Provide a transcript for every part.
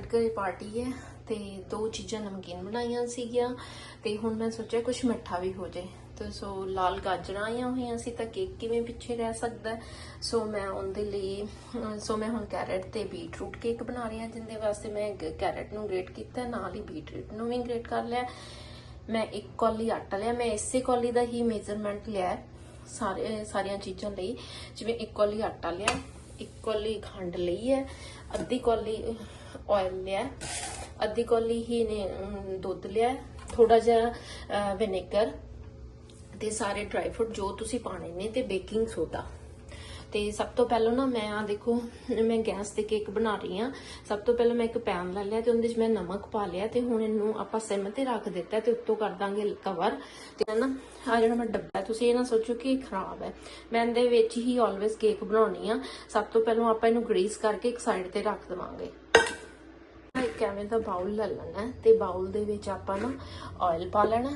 Friend ਘਰੇ party ਹੈ ਤੇ ਦੋ ਚੀਜ਼ਾਂ ਨਮਕੀਨ ਬਣਾਈਆਂ ਸੀਗੀਆਂ ਤੇ ਹੁਣ ਮੈਂ ਸੋਚਿਆ ਕੁਝ ਮਿੱਠਾ ਵੀ ਹੋ ਜਾਏ। ਤੇ ਸੋ ਲਾਲ ਗਾਜਰਾਂ ਆਈਆਂ ਹੋਈਆਂ ਸੀ ਤਾਂ ਕੇਕ ਕਿਵੇਂ ਪਿੱਛੇ ਰਹਿ ਸਕਦਾ ਸੋ ਮੈਂ ਉਹਦੇ ਲਈ ਸੋ ਮੈਂ ਹੁਣ ਕੈਰਟ ਤੇ ਬੀਟਰੂਟ ਕੇਕ ਬਣਾ ਰਹੀ ਹਾਂ ਜਿੰਦੇ ਵਾਸਤੇ ਮੈਂ ਕੈਰਟ ਨੂੰ ਗ੍ਰੇਟ ਕੀਤਾ, ਨਾਲ ਹੀ ਬੀਟਰੂਟ ਨੂੰ ਵੀ ਗ੍ਰੇਟ ਕਰ ਲਿਆ। ਮੈਂ ਇੱਕ ਕੌਲੀ ਆਟਾ ਲਿਆ, ਮੈਂ ਇਸੇ ਕੌਲੀ ਦਾ ਹੀ ਮੇਜ਼ਰਮੈਂਟ ਲਿਆ ਸਾਰੇ, ਸਾਰੀਆਂ ਚੀਜ਼ਾਂ ਲਈ। ਜਿਵੇਂ ਇੱਕ ਕੌਲੀ ਆਟਾ ਲਿਆ, ਇੱਕ ਕੌਲੀ ਖੰਡ ਲਈ ਹੈ, ਅੱਧੀ ਕੌਲੀ ਆਇਲ ਲਿਆ। ਅੱਧੀ ਕੋਲੀ ਹੀ ਨੇ ਦੁੱਧ ਲਿਆ। ਥੋੜਾ ਜਿਹਾ ਵਿਨੇਗਰ ਤੇ ਸਾਰੇ ਡਰਾਈ ਫਰੂਟ ਜੋ ਤੁਸੀਂ ਪਾਣੇ ਨੇ ਤੇ ਬੇਕਿੰਗ ਸੋਡਾ ਤੇ ਸਭ ਤੋਂ ਪਹਿਲਾਂ ਨਾ ਮੈਂ ਆ ਦੇਖੋ, ਮੈਂ ਗੈਸ ਤੇ ਕੇਕ ਬਣਾ ਰਹੀ ਆ ਸਭ ਤੋਂ ਪਹਿਲਾਂ ਮੈਂ ਇੱਕ ਪੈਨ ਲੈ ਲਿਆ ਤੇ ਉਹਦੇ ਵਿੱਚ ਮੈਂ ਨਮਕ ਪਾ ਲਿਆ ਤੇ ਹੁਣ ਇਹਨੂੰ ਆਪਾਂ ਸਿਮ ਤੇ ਰੱਖ ਦਿੱਤਾ ਤੇ ਉੱਤੋਂ ਕਰ ਦਾਂਗੇ ਕਵਰ ਤੇ ਨਾ ਆ ਜਿਹੜਾ ਮੈਂ ਡੱਬਾ ਤੁਸੀਂ ਇਹ ਨਾ ਸੋਚੋ ਕਿ ਇਹ ਖਰਾਬ ਹੈ। ਮੈਂ ਇਹਦੇ ਵਿੱਚ ਹੀ ਆਲਵੇਸ ਕੇਕ ਬਣਾਉਣੀ ਆ। ਸਭ ਤੋਂ ਪਹਿਲਾਂ ਆਪਾਂ ਇਹਨੂੰ ਗਰੀਸ ਕਰਕੇ ਇੱਕ ਸਾਈਡ ਤੇ ਰੱਖ ਦੇਵਾਂਗੇ। ਐਵੇਂ ਦਾ ਬਾਉਲ ਲੈ ਲੈਣਾ ਹੈ ਤੇ ਬਾਉਲ ਦੇ ਵਿੱਚ ਆਪਾਂ ਨਾ ਆਇਲ ਪਾ ਲੈਣਾ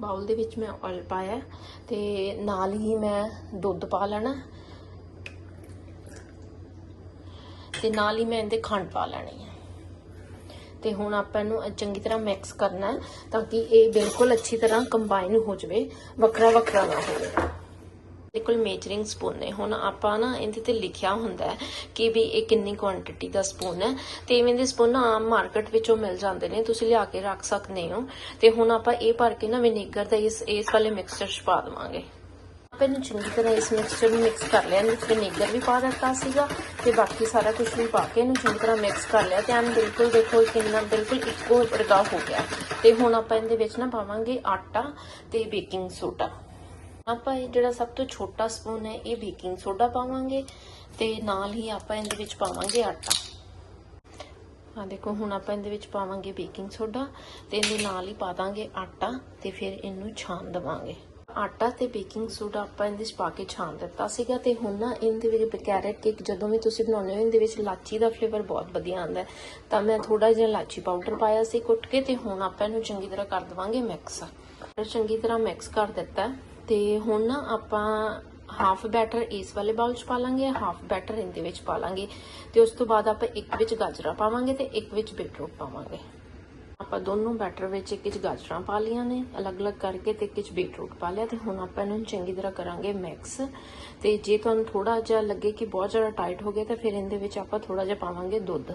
ਬਾਉਲ ਦੇ ਵਿੱਚ ਮੈਂ ਆਇਲ ਪਾਇਆ ਤੇ ਨਾਲ ਹੀ ਮੈਂ ਦੁੱਧ ਪਾ ਲੈਣਾ ਤੇ ਨਾਲ ਹੀ ਮੈਂ ਇਹਦੇ ਖੰਡ ਪਾ ਲੈਣੀ ਹੈ। ਤੇ ਹੁਣ ਆਪਾਂ ਇਹਨੂੰ ਚੰਗੀ ਤਰ੍ਹਾਂ ਮਿਕਸ ਕਰਨਾ ਹੈ ਤਾਂ ਕਿ ਇਹ ਬਿਲਕੁਲ ਅੱਛੀ ਤਰ੍ਹਾਂ ਕੰਬਾਈਨ ਹੋ ਜਾਵੇ ਵੱਖਰਾ ਵੱਖਰਾ ਨਾ ਹੋਵੇ। ਮੇਰੇ ਕੋਲ ਮੇਜਰਿੰਗ ਸਪੂਨ ਨੇ। ਹੁਣ ਆਪਾਂ ਨਾ ਇਹਦੇ ਤੇ ਲਿਖਿਆ ਹੁੰਦਾ ਹੈ ਕਿ ਵੀ ਇਹ ਕਿੰਨੀ ਕੁਆਂਟੀਟੀ ਦਾ ਸਪੂਨ ਹੈ। ਤੇ ਇਵੇਂ ਦੇ ਸਪੂਨ ਆਮ ਮਾਰਕੀਟ ਵਿੱਚੋਂ ਮਿਲ ਜਾਂਦੇ ਨੇ। ਤੁਸੀਂ ਲਿਆ ਕੇ ਰੱਖ ਸਕਦੇ ਹੋ। ਤੇ ਹੁਣ ਆਪਾਂ ਇਹ ਭਰ ਕੇ ਨਾ ਵਿਨੇਗਰ ਦਾ ਇਸ ਇਸ ਵਾਲੇ ਮਿਕਸਚਰ 'ਚ ਪਾ ਦੇਵਾਂਗੇ। ਆਪਾਂ ਇਹਨੂੰ ਚੰਗੀ ਤਰ੍ਹਾਂ ਇਸ ਮਿਕਸਚਰ ਨੂੰ ਮਿਕਸ ਕਰ ਲਿਆ। ਇਹਦੇ ਵਿੱਚ ਵਿਨੇਗਰ ਵੀ ਪਾ ਦਿੱਤਾ ਸੀਗਾ ਤੇ ਬਾਕੀ ਸਾਰਾ ਕੁਝ ਵੀ ਪਾ ਕੇ ਇਹਨੂੰ ਚੰਗੀ ਤਰ੍ਹਾਂ ਮਿਕਸ ਕਰ ਲਿਆ ਤੇ ਐਨ ਬਿਲਕੁਲ ਦੇਖੋ ਕਿੰਨਾ ਬਿਲਕੁਲ ਇੱਕੋ ਵਰਗਾ ਹੋ ਗਿਆ। ਤੇ ਹੁਣ ਆਪਾਂ ਇਹਦੇ ਵਿੱਚ ਨਾ ਪਾਵਾਂਗੇ ਆਟਾ ਤੇ ਬੇਕਿੰਗ ਸੋਡਾ। ਆਪਾਂ ਇਹ ਜਿਹੜਾ ਸਭ ਤੋਂ ਛੋਟਾ ਸਪੂਨ ਹੈ, ਇਹ ਬੇਕਿੰਗ ਸੋਡਾ ਪਾਵਾਂਗੇ ਤੇ ਨਾਲ ਹੀ ਆਪਾਂ ਇਹਦੇ ਵਿੱਚ ਪਾਵਾਂਗੇ ਆਟਾ। ਆ ਦੇਖੋ, ਹੁਣ ਆਪਾਂ ਇਹਦੇ ਵਿੱਚ ਪਾਵਾਂਗੇ ਬੇਕਿੰਗ ਸੋਡਾ ਤੇ ਇਹਦੇ ਨਾਲ ਹੀ ਪਾ ਦਾਂਗੇ ਆਟਾ ਤੇ ਫਿਰ ਇਹਨੂੰ ਛਾਣ ਦਵਾਂਗੇ। ਆਟਾ ਤੇ ਬੇਕਿੰਗ ਸੋਡਾ ਆਪਾਂ ਇਹਦੇ ਵਿੱਚ ਪਾ ਕੇ ਛਾਣ ਦਿੱਤਾ ਸੀਗਾ ਤੇ ਹੁਣ ਨਾ ਇਹਦੇ ਵਿੱਚ ਕੈਰਟ ਕੇਕ ਜਦੋਂ ਵੀ ਤੁਸੀਂ ਬਣਾਉਂਦੇ ਹੋ, ਇਹਦੇ ਵਿੱਚ ਲਾਚੀ ਦਾ ਫਲੇਵਰ ਬਹੁਤ ਵਧੀਆ ਆਉਂਦਾ ਤਾਂ ਮੈਂ ਥੋੜਾ ਜਿਹਾ ਲਾਚੀ ਪਾਊਡਰ ਪਾਇਆ ਸੀ ਕੁੱਟ ਕੇ ਤੇ ਹੁਣ ਆਪਾਂ ਇਹਨੂੰ ਚੰਗੀ ਤਰ੍ਹਾਂ ਕਰ ਦਵਾਂਗੇ ਮਿਕਸ ਚੰਗੀ ਤਰ੍ਹਾਂ ਮਿਕਸ ਕਰ ਦਿੱਤਾ ਤੇ ਹੁਣ ਨਾ ਆਪਾਂ ਹਾਫ ਬੈਟਰ ਇਸ ਵਾਲੇ ਬਾਉਲ ਚ ਪਾ ਲਾਂਗੇ ਹਾਫ ਬੈਟਰ ਇਹਦੇ ਵਿੱਚ ਪਾ ਲਾਂਗੇ ਤੇ ਉਸ ਤੋਂ ਬਾਅਦ ਆਪਾਂ ਇੱਕ ਵਿੱਚ ਗਾਜਰਾਂ ਪਾਵਾਂਗੇ ਤੇ ਇੱਕ ਵਿੱਚ ਬੀਟਰੂਟ ਪਾਵਾਂਗੇ। ਆਪਾਂ ਦੋਨੋਂ ਬੈਟਰ ਵਿੱਚ ਇੱਕ ਵਿੱਚ ਗਾਜਰਾਂ ਪਾ ਲੀਆਂ ਨੇ, ਅਲੱਗ-ਅਲੱਗ ਕਰਕੇ ਤੇ ਇੱਕ ਵਿੱਚ ਬੀਟਰੂਟ ਪਾ ਲਿਆ ਤੇ ਹੁਣ ਆਪਾਂ ਇਹਨੂੰ ਚੰਗੀ ਤਰ੍ਹਾਂ ਕਰਾਂਗੇ ਮਿਕਸ ਤੇ ਜੇ ਤੁਹਾਨੂੰ ਥੋੜਾ ਜਿਹਾ ਲੱਗੇ ਕਿ ਬਹੁਤ ਜ਼ਿਆਦਾ ਟਾਈਟ ਹੋ ਗਿਆ ਤਾਂ ਫਿਰ ਇਹਦੇ ਵਿੱਚ ਆਪਾਂ ਥੋੜਾ ਜਿਹਾ ਪਾਵਾਂਗੇ ਦੁੱਧ।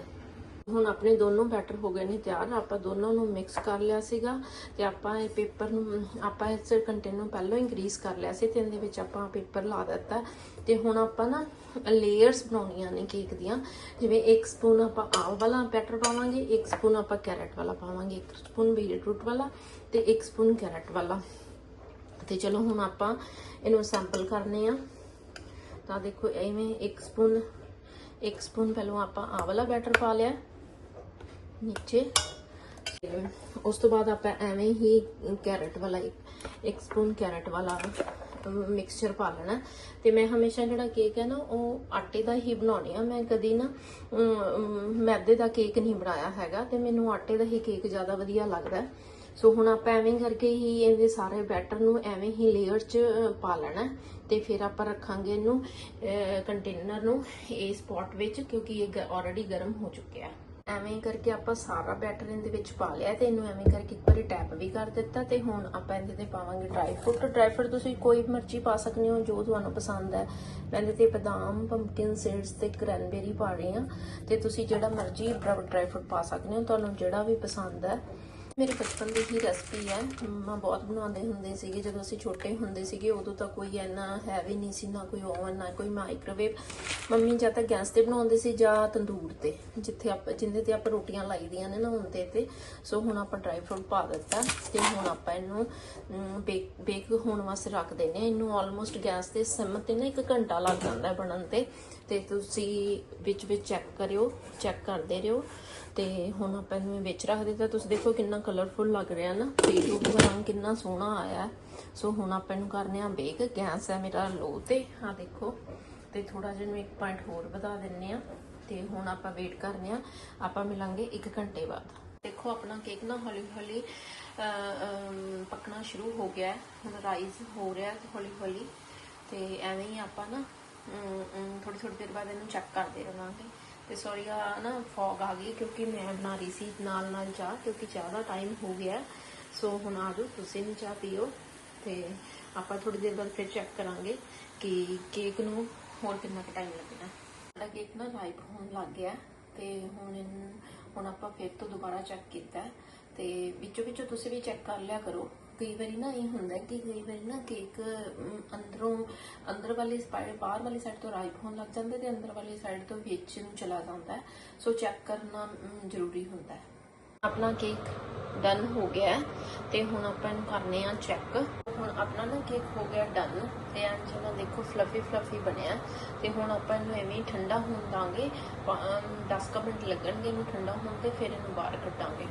ਹੁਣ ਆਪਣੇ ਦੋਨੋਂ ਬੈਟਰ ਹੋ ਗਏ ਨੇ ਤਿਆਰ। ਆਪਾਂ ਦੋਨੋਂ ਨੂੰ ਮਿਕਸ ਕਰ ਲਿਆ ਸੀਗਾ ਤੇ ਆਪਾਂ ਇਹ ਪੇਪਰ ਨੂੰ, ਆਪਾਂ ਇਸ ਕੰਟੇਨਰ ਨੂੰ ਪਹਿਲਾਂ ਹੀ ਕਰ ਲਿਆ ਸੀ ਤੇ ਇਹਦੇ ਵਿੱਚ ਆਪਾਂ ਪੇਪਰ ਲਾ ਦਿੱਤਾ। ਤੇ ਹੁਣ ਆਪਾਂ ਨਾ ਲੇਅਰਸ ਬਣਾਉਣੀਆਂ ਨੇ ਕੇਕ ਦੀਆਂ। ਜਿਵੇਂ ਇੱਕ ਸਪੂਨ ਆਪਾਂ ਆਹ ਵਾਲਾ ਬੈਟਰ ਪਾਵਾਂਗੇ, ਇੱਕ ਸਪੂਨ ਆਪਾਂ ਕੈਰਟ ਵਾਲਾ ਪਾਵਾਂਗੇ, ਇੱਕ ਸਪੂਨ ਬੀਟਰੂਟ ਵਾਲਾ ਤੇ ਇੱਕ ਸਪੂਨ ਕੈਰਟ ਵਾਲਾ। ਤੇ ਚਲੋ ਹੁਣ ਆਪਾਂ ਇਹਨੂੰ ਸੈਂਪਲ ਕਰਨੇ ਆ। ਤਾਂ ਦੇਖੋ, ਐਵੇਂ ਇੱਕ ਸਪੂਨ ਇੱਕ ਸਪੂਨ ਪਹਿਲਾਂ ਆਪਾਂ ਆਹ ਵਾਲਾ ਬੈਟਰ ਪਾ ਲਿਆ। ਨੀਚੇ। ਤੇ ਉਸ ਤੋਂ ਬਾਅਦ ਆਪਾਂ ਐਵੇਂ ਹੀ ਕੈਰਟ ਵਾਲਾ ਇੱਕ- ਸਪੂਨ ਕੈਰਟ ਵਾਲਾ ਮਿਕਸਚਰ ਪਾ ਲੈਣਾ। ਤੇ ਮੈਂ ਹਮੇਸ਼ਾ ਜਿਹੜਾ ਕੇਕ ਹੈ ਨਾ, ਉਹ ਆਟੇ ਦਾ ਹੀ ਬਣਾਉਣੀ ਆ ਮੈਂ ਕਦੀ ਨਾ ਮੈਦੇ ਦਾ ਕੇਕ ਨਹੀਂ ਬਣਾਇਆ ਹੈਗਾ, ਤੇ ਮੈਨੂੰ ਆਟੇ ਦਾ ਹੀ ਕੇਕ ਜ਼ਿਆਦਾ ਵਧੀਆ ਲੱਗਦਾ। ਸੋ ਹੁਣ ਆਪਾਂ ਐਵੇਂ ਕਰਕੇ ਹੀ ਇਹਦੇ ਸਾਰੇ ਬੈਟਰ ਨੂੰ ਐਵੇਂ ਹੀ ਲੇਅਰ 'ਚ ਪਾ ਲੈਣਾ ਹੈ। ਤੇ ਫਿਰ ਆਪਾਂ ਰੱਖਾਂਗੇ ਇਹਨੂੰ ਕੰਟੇਨਰ ਨੂੰ ਇਸ ਪੋਟ ਵਿੱਚ, ਕਿਉਂਕਿ ਇਹ ਆਲਰੇਡੀ ਗਰਮ ਹੋ ਚੁੱਕਿਆ ਹੈ। ਐਵੇਂ ਕਰਕੇ ਆਪਾਂ ਸਾਰਾ ਬੈਟਰ ਇਹਦੇ ਵਿੱਚ ਪਾ ਲਿਆ ਤੇ ਇਹਨੂੰ ਐਵੇਂ ਕਰਕੇ ਇੱਕ ਵਾਰੀ ਟੈਪ ਵੀ ਕਰ ਦਿੱਤਾ ਤੇ ਹੁਣ ਆਪਾਂ ਇਹਦੇ ਤੇ ਪਾਵਾਂਗੇ ਡਰਾਈ ਫਰੂਟ ਡਰਾਈ ਫਰੂਟ ਤੁਸੀਂ ਕੋਈ ਮਰਜ਼ੀ ਪਾ ਸਕਦੇ ਹੋ, ਜੋ ਤੁਹਾਨੂੰ ਪਸੰਦ ਹੈ। ਮੈਂ ਇਹਦੇ ਤੇ ਬਦਾਮ ਪੰਪਕਿਨ ਸੀਡਸ ਤੇ ਕਰੈਨਬੇਰੀ ਪਾ ਰਹੀ ਹਾਂ ਤੇ ਤੁਸੀਂ ਜਿਹੜਾ ਮਰਜ਼ੀ ਡਰਾਈ ਫਰੂਟ ਪਾ ਸਕਦੇ ਹੋ, ਤੁਹਾਨੂੰ ਜਿਹੜਾ ਵੀ ਪਸੰਦ ਹੈ। ਮੇਰੇ ਬਚਪਨ ਦੀ ਹੀ ਰੈਸਪੀ ਹੈ। ਮੰਮਾ ਬਹੁਤ ਬਣਾਉਂਦੇ ਹੁੰਦੇ ਸੀਗੇ। ਜਦੋਂ ਅਸੀਂ ਛੋਟੇ ਹੁੰਦੇ ਸੀਗੇ, ਉਦੋਂ ਤਾਂ ਕੋਈ ਇੰਨਾ ਹੈਵੀ ਨਹੀਂ ਸੀ, ਨਾ ਕੋਈ ਓਵਨ ਨਾ ਕੋਈ ਮਾਈਕ੍ਰੋਵੇਵ ਮੰਮੀ ਜਾਂ ਤਾਂ ਗੈਸ ਤੇ ਬਣਾਉਂਦੇ ਸੀ ਜਾਂ ਤੰਦੂਰ ਤੇ, ਜਿੱਥੇ ਆਪਾਂ ਜਿੰਦੇ ਤੇ ਆਪਾਂ ਰੋਟੀਆਂ ਲਾਈਦੀਆਂ ਨੇ ਨਾ ਹੁੰਦੇ ਤੇ ਸੋ ਹੁਣ ਆਪਾਂ ਡਰਾਈ ਫਰੂਟ ਪਾ ਦਿੱਤਾ ਤੇ ਹੁਣ ਆਪਾਂ ਇਹਨੂੰ ਬੇਕ ਬੇਕ ਹੋਣ ਵਾਸਤੇ ਰੱਖ ਦਿੰਦੇ ਆ ਇਹਨੂੰ ਆਲਮੋਸਟ ਗੈਸ ਤੇ ਸਿਮ ਤੇ ਨਾ ਇੱਕ ਘੰਟਾ ਲੱਗ ਜਾਂਦਾ ਬਣਨ ਤੇ। ਤੇ ਤੁਸੀਂ ਵਿੱਚ ਵਿੱਚ ਚੈੱਕ ਕਰਿਓ ਚੈੱਕ ਕਰਦੇ ਰਹੋ। ਤੇ ਹੁਣ ਆਪਾਂ ਇਹਨੂੰ ਵਿੱਚ ਰੱਖ ਦਿੱਤਾ ਤੁਸੀਂ ਦੇਖੋ ਕਿੰਨਾ ਕਲਰਫੁਲ ਲੱਗ ਰਿਹਾ ਨਾ। ਬੀਟਰੂਟ ਦਾ ਰੰਗ ਕਿੰਨਾ ਸੋਹਣਾ ਆਇਆ। ਸੋ ਹੁਣ ਆਪਾਂ ਇਹਨੂੰ ਕਰਨੇ ਆ ਬੇਕ ਗੈਸ ਹੈ ਮੇਰਾ ਲੋ ਤੇ। ਹਾਂ ਦੇਖੋ। ਤੇ ਥੋੜਾ ਜਿਹਾ ਨੂੰ ਇੱਕ ਪੁਆਇੰਟ ਹੋਰ ਵਧਾ ਦਿੰਨੇ ਆ। ਤੇ ਹੁਣ ਆਪਾਂ ਵੇਟ ਕਰਨੇ ਆ। ਆਪਾਂ ਮਿਲਾਂਗੇ 1 ਘੰਟੇ ਬਾਅਦ। ਦੇਖੋ ਆਪਣਾ ਕੇਕ ਨਾ ਹੌਲੀ ਹੌਲੀ ਪੱਕਣਾ ਸ਼ੁਰੂ ਹੋ ਗਿਆ ਹੁਣ ਰਾਈਜ਼ ਹੋ ਰਿਹਾ ਹੌਲੀ ਹੌਲੀ ਤੇ ਐਵੇਂ ਹੀ ਆਪਾਂ ਨਾ ਥੋੜੀ ਥੋੜੀ ਦੇਰ ਬਾਅਦ ਇਹਨੂੰ ਚੈੱਕ ਕਰਦੇ ਰਹਾਂਗੇ ਤੇ ਸੌਰੀ ਆ ਨਾ ਫੌਗ ਆ ਗਈ ਕਿਉਂਕਿ ਮੈਂ ਬਣਾ ਰਹੀ ਸੀ ਨਾਲ ਨਾਲ ਚਾਹ ਕਿਉਂਕਿ ਚਾਹ ਦਾ ਟਾਈਮ ਹੋ ਗਿਆ। ਸੋ ਹੁਣ ਆ ਜਾਓ, ਤੁਸੀਂ ਵੀ ਚਾਹ ਪੀਓ ਤੇ ਆਪਾਂ ਥੋੜੀ ਦੇਰ ਬਾਅਦ ਫਿਰ ਚੈੱਕ ਕਰਾਂਗੇ ਕਿ ਕੇਕ ਨੂੰ ਹੋਰ ਕਿੰਨਾ ਕੁ ਟਾਈਮ ਲੱਗਣਾ। ਸਾਡਾ ਕੇਕ ਨਾ ਰਾਈਪ ਹੋਣ ਲੱਗ ਗਿਆ ਤੇ ਹੁਣ ਹੁਣ ਆਪਾਂ ਫਿਰ ਤੋਂ ਦੁਬਾਰਾ ਚੈੱਕ ਕੀਤਾ। ਤੇ ਵਿੱਚੋਂ ਵਿੱਚੋਂ ਤੁਸੀਂ ਵੀ ਚੈੱਕ ਕਰ ਲਿਆ ਕਰੋ। ਕਈ ਵਾਰੀ ਨਾ ਇਹ ਹੁੰਦਾ ਕਿ ਕਈ ਵਾਰੀ ਨਾ ਕੇਕ ਅੰਦਰੋਂ, ਅੰਦਰ ਵਾਲੀ ਸਾਈਡ ਬਾਹਰ ਵਾਲੀ ਸਾਈਡ ਤੋਂ ਰਾਈਪ ਹੋਣ ਲੱਗ ਜਾਂਦਾ ਤੇ ਅੰਦਰ ਵਾਲੀ ਸਾਈਡ ਤੋਂ ਵਿੱਚ ਨੂੰ ਚਲਾ ਜਾਂਦਾ ਹੈ। ਸੋ ਚੈੱਕ ਕਰਨਾ ਜ਼ਰੂਰੀ ਹੁੰਦਾ ਹੈ। ਆਪਣਾ ਕੇਕ ਡਨ ਹੋ ਗਿਆ ਤੇ ਹੁਣ ਆਪਾਂ ਇਹਨੂੰ ਕਰਨੇ ਆ ਚੈੱਕ ਹੁਣ ਆਪਣਾ ਨਾ ਕੇਕ ਹੋ ਗਿਆ ਡਨ ਤੇ ਐਂ ਜਿਵੇਂ ਦੇਖੋ ਫਲਫੀ ਫਲਫੀ ਬਣਿਆ ਤੇ ਹੁਣ ਆਪਾਂ ਇਹਨੂੰ ਐਵੇਂ ਠੰਡਾ ਹੋਣ ਦਾਂਗੇ 10 ਮਿੰਟ ਲੱਗਣਗੇ ਇਹਨੂੰ ਠੰਡਾ ਹੋਣ ਤੇ ਫਿਰ ਇਹਨੂੰ ਬਾਹਰ ਕੱਢਾਂਗੇ।